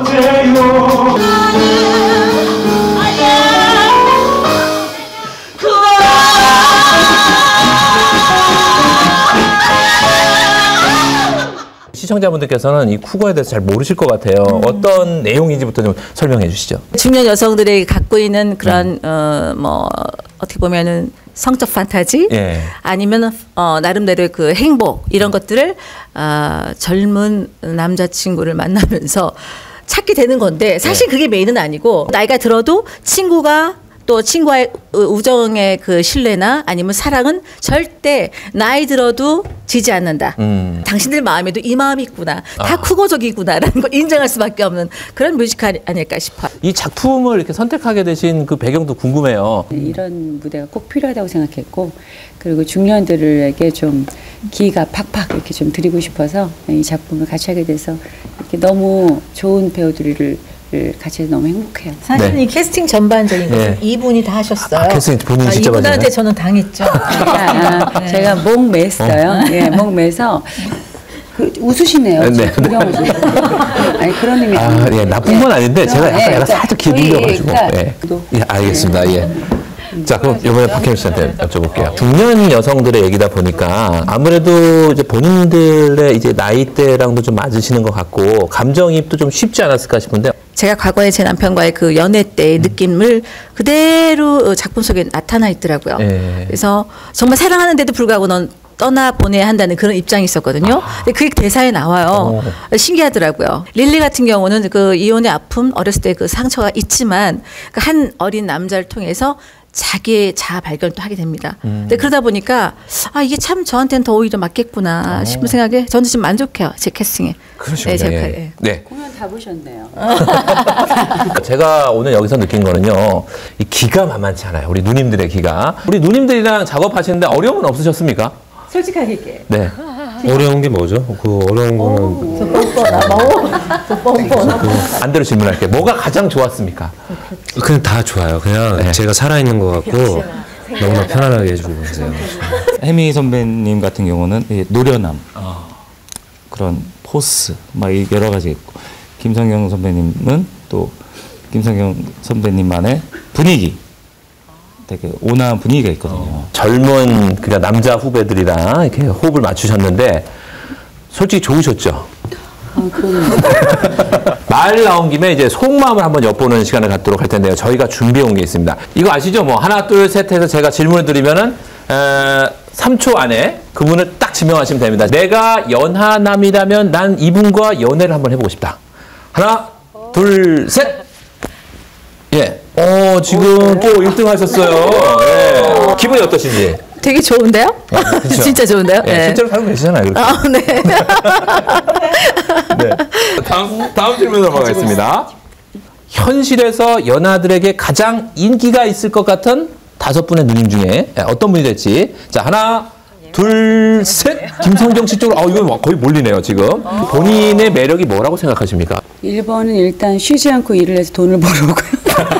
어때요 시청자분들께서는 이 쿠거에 대해서 잘 모르실 것 같아요. 음. 어떤 내용인지부터 좀 설명해 주시죠. 중년 여성들이 갖고 있는 그런 음. 어뭐 어떻게 보면은 성적 판타지 예. 아니면 어 나름대로의 그 행복 이런 음. 것들을 어, 젊은 남자친구를 만나면서 찾게 되는 건데 사실 그게 메인은 아니고 나이가 들어도 친구가 또 친구와의 우- 우정의 그 신뢰나 아니면 사랑은 절대 나이 들어도 지지 않는다. 음. 당신들 마음에도 이 마음이 있구나. 다 아. 쿠거적이구나라는 걸 인정할 수밖에 없는 그런 뮤지컬 아닐까 싶어요. 이 작품을 이렇게 선택하게 되신 그 배경도 궁금해요. 이런 무대가 꼭 필요하다고 생각했고 그리고 중년들에게 좀 기가 팍팍 이렇게 좀 드리고 싶어서 이 작품을 같이 하게 돼서 이렇게 너무 좋은 배우들을 같이 너무 행복해요. 사실은 네. 이 캐스팅 전반적인 네. 것은 이분이 다 하셨어요. 아, 캐스팅 본인이 직접 이분한테 하시나요? 저는 당했죠. 아, 제가 목 맸어요. 예, 목 매서 그 웃으시네요. 네, 구경하시고. 아니 그런 의미 아, 예, 나쁜 건 아닌데 제가 약간, 약간 살짝 귀에 우리, 눌려가지고. 그러니까 예. 또- 예, 알겠습니다. 예. 자, 그럼 이번에 박혜미 씨한테 여쭤볼게요. 중년 여성들의 얘기다 보니까 아무래도 이제 본인들의 이제 나이대랑도 좀 맞으시는 것 같고 감정이입도 좀 쉽지 않았을까 싶은데 제가 과거에 제 남편과의 그 연애 때의 느낌을 그대로 작품 속에 나타나 있더라고요. 예. 그래서 정말 사랑하는데도 불구하고 넌 떠나 보내야 한다는 그런 입장이 있었거든요. 근데 그게 대사에 나와요. 신기하더라고요. 릴리 같은 경우는 그 이혼의 아픔, 어렸을 때 그 상처가 있지만 그한 어린 남자를 통해서 자기의 자아 발견도 하게 됩니다. 근데 그러다 보니까 아 이게 참 저한테는 더 오히려 맞겠구나 싶은 생각에 저는 지금 만족해요 제 캐스팅에. 그러시군요. 네, 제가, 예. 예. 네. 공연 다 보셨네요. 제가 오늘 여기서 느낀 거는요. 이 기가 만만치 않아요. 우리 누님들의 기가. 우리 누님들이랑 작업하시는데 어려움은 없으셨습니까? 솔직하게 얘기해. 네. 어려운 게 뭐죠? 그 어려운 거는 반대로 질문할게요. 뭐가 가장 좋았습니까? 그냥 다 좋아요. 그냥 네. 제가 살아있는 것 같고 너무나 편안하게 해주고 계세요. 혜미 선배님 같은 경우는 이 노련함 그런 포스 막 이 여러 가지 있고 김성경 선배님은 또 김성경 선배님만의 분위기 되게 온화한 분위기가 있거든요. 젊은 그냥 남자 후배들이랑 이렇게 호흡을 맞추셨는데 솔직히 좋으셨죠? 말 나온 김에 이제 속마음을 한번 엿보는 시간을 갖도록 할 텐데요. 저희가 준비해 온 게 있습니다. 이거 아시죠? 뭐 하나 둘 셋 해서 제가 질문을 드리면은 에, 3초 안에 그분을 딱 지명하시면 됩니다. 내가 연하남이라면 난 이분과 연애를 한번 해보고 싶다. 하나 둘 셋. 예. 어 지금 또 1등 하셨어요. 예. 기분이 어떠신지? 되게 좋은데요? 그렇죠? 진짜 좋은데요? 예, 실제로 살고 계시잖아요. 그렇게. 아, 네. 네. 다음, 다음 질문 넘어가겠습니다. 현실에서 연하들에게 가장 인기가 있을 것 같은 다섯 분의 누님 중에 어떤 분이 될지. 자, 하나, 둘, 셋. 김성경 씨 쪽으로, 아, 이거 거의 몰리네요, 지금. 본인의 매력이 뭐라고 생각하십니까? 1번은 일단 쉬지 않고 일을 해서 돈을 벌어오고요.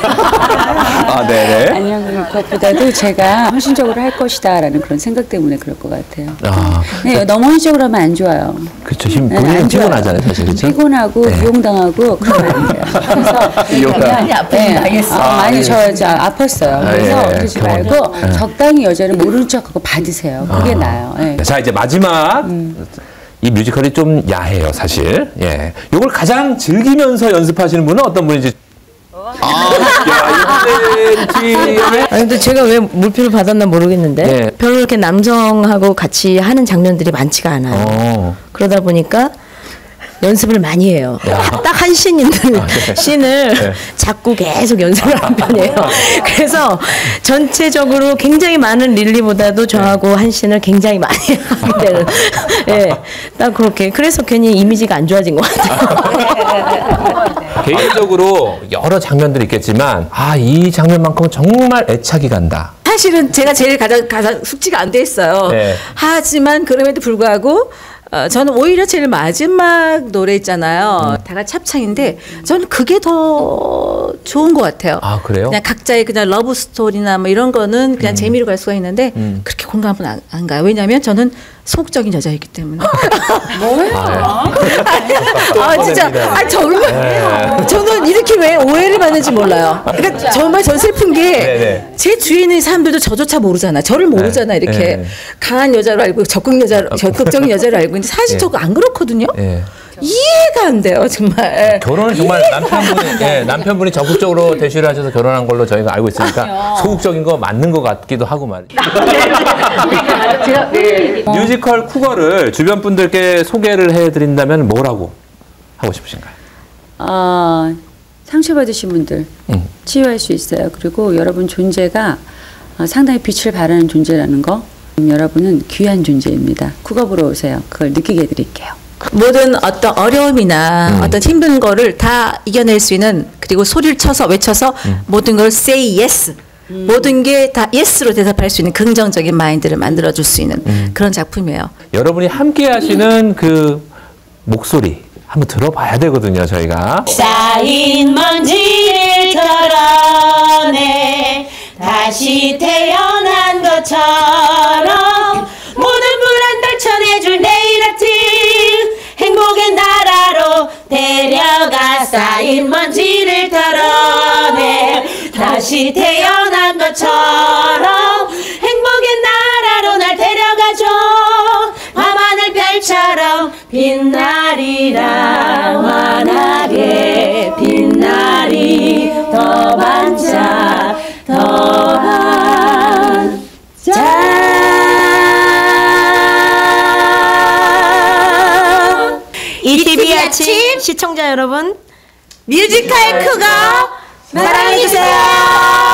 아, 네네. 아니요, 그것보다도 제가 헌신적으로 할 것이다라는 그런 생각 때문에 그럴 것 같아요. 아, 네, 너무 헌신적으로 하면 안 좋아요. 그렇죠. 힘, 네, 본인은. 피곤하잖아요, 사실. 그렇죠? 피곤하고 네. 비용당하고 그러면 안 돼요. 그래서 많이 아프긴 네. 아, 많이 예. 저, 저 아팠어요. 아, 그래서 예, 예. 그러지. 말고 적당히 여자를 모르는 척하고 받으세요. 그게 나아요. 예. 자, 이제 마지막. 이 뮤지컬이 좀 야해요, 사실. 예. 요걸 가장 즐기면서 연습하시는 분은 어떤 분인지. 아, 야, 아니 근데 제가 왜 물표를 받았나 모르겠는데 네. 별로 이렇게 남성하고 같이 하는 장면들이 많지가 않아요. 어. 그러다 보니까 연습을 많이 해요. 딱 한 씬 있는 씬을 네. 자꾸 계속 연습을 하는 편이에요. 그래서 전체적으로 굉장히 많은 릴리보다도 저하고 한 씬을 굉장히 많이 하게 되는. 예, 딱 그렇게. 그래서 괜히 이미지가 안 좋아진 것 같아요. 개인적으로 여러 장면들이 있겠지만, 아, 이 장면만큼은 정말 애착이 간다. 사실은 제가 제일 가장 가장 숙지가 안 돼 있어요. 네. 하지만 그럼에도 불구하고 어, 저는 오히려 제일 마지막 노래 있잖아요. 음. 다 같이 합창인데 저는 그게 더 좋은 것 같아요. 아, 그래요? 그냥 각자의 그냥 러브 스토리나 뭐 이런 거는 음. 그냥 재미로 갈 수가 있는데 그렇게 공감은 안, 안 가요. 왜냐하면 저는 소극적인 여자이기 때문에. 아 진짜 아 정말 저는 이렇게 왜 오해를 받는지 몰라요. 그러니까 정말 저 슬픈 네, 게 네. 제 주위에 있는 사람들도 저조차 모르잖아. 저를 모르잖아. 이렇게 네. 강한 여자로 알고 적극 여자 적극적인 여자로 알고 있는데 사실 네. 저거 안 그렇거든요. 예. 이해가 안 돼요 정말. 결혼을 정말 남편분이 예, 남편분이 적극적으로 대시를 하셔서 결혼한 걸로 저희가 알고 있으니까 소극적인 거 맞는 것 같기도 하고 말이죠. 뮤지컬 쿠거를 주변 분들께 소개를 해드린다면 뭐라고 하고 싶으신가요? 아, 상처받으신 분들 음. 치유할 수 있어요. 그리고 여러분 존재가 어, 상당히 빛을 발하는 존재라는 거. 음, 여러분은 귀한 존재입니다. 보러 오세요. 그걸 느끼게 해드릴게요. 모든 어떤 어려움이나 음. 어떤 힘든 거를 다 이겨낼 수 있는 그리고 소리를 쳐서 외쳐서 음. 모든 걸 say yes 모든 게다 yes로 대답할 수 있는 긍정적인 마인드를 만들어 줄 수 있는 음. 그런 작품이에요. 여러분이 함께 하시는 그 목소리 한번 들어봐야 되거든요, 저희가. 쌓인 먼지를 털어내 다시 태어난 것처럼 모든 불안 떨쳐내줄 내일 아침 행복의 나라로 데려가 쌓인 먼지를 털어내. 다시 태어난 것처럼 행복의 나라로 날 데려가줘. 밤하늘 별처럼 빛나 아침 시청자 여러분 뮤지컬 크거 사랑해주세요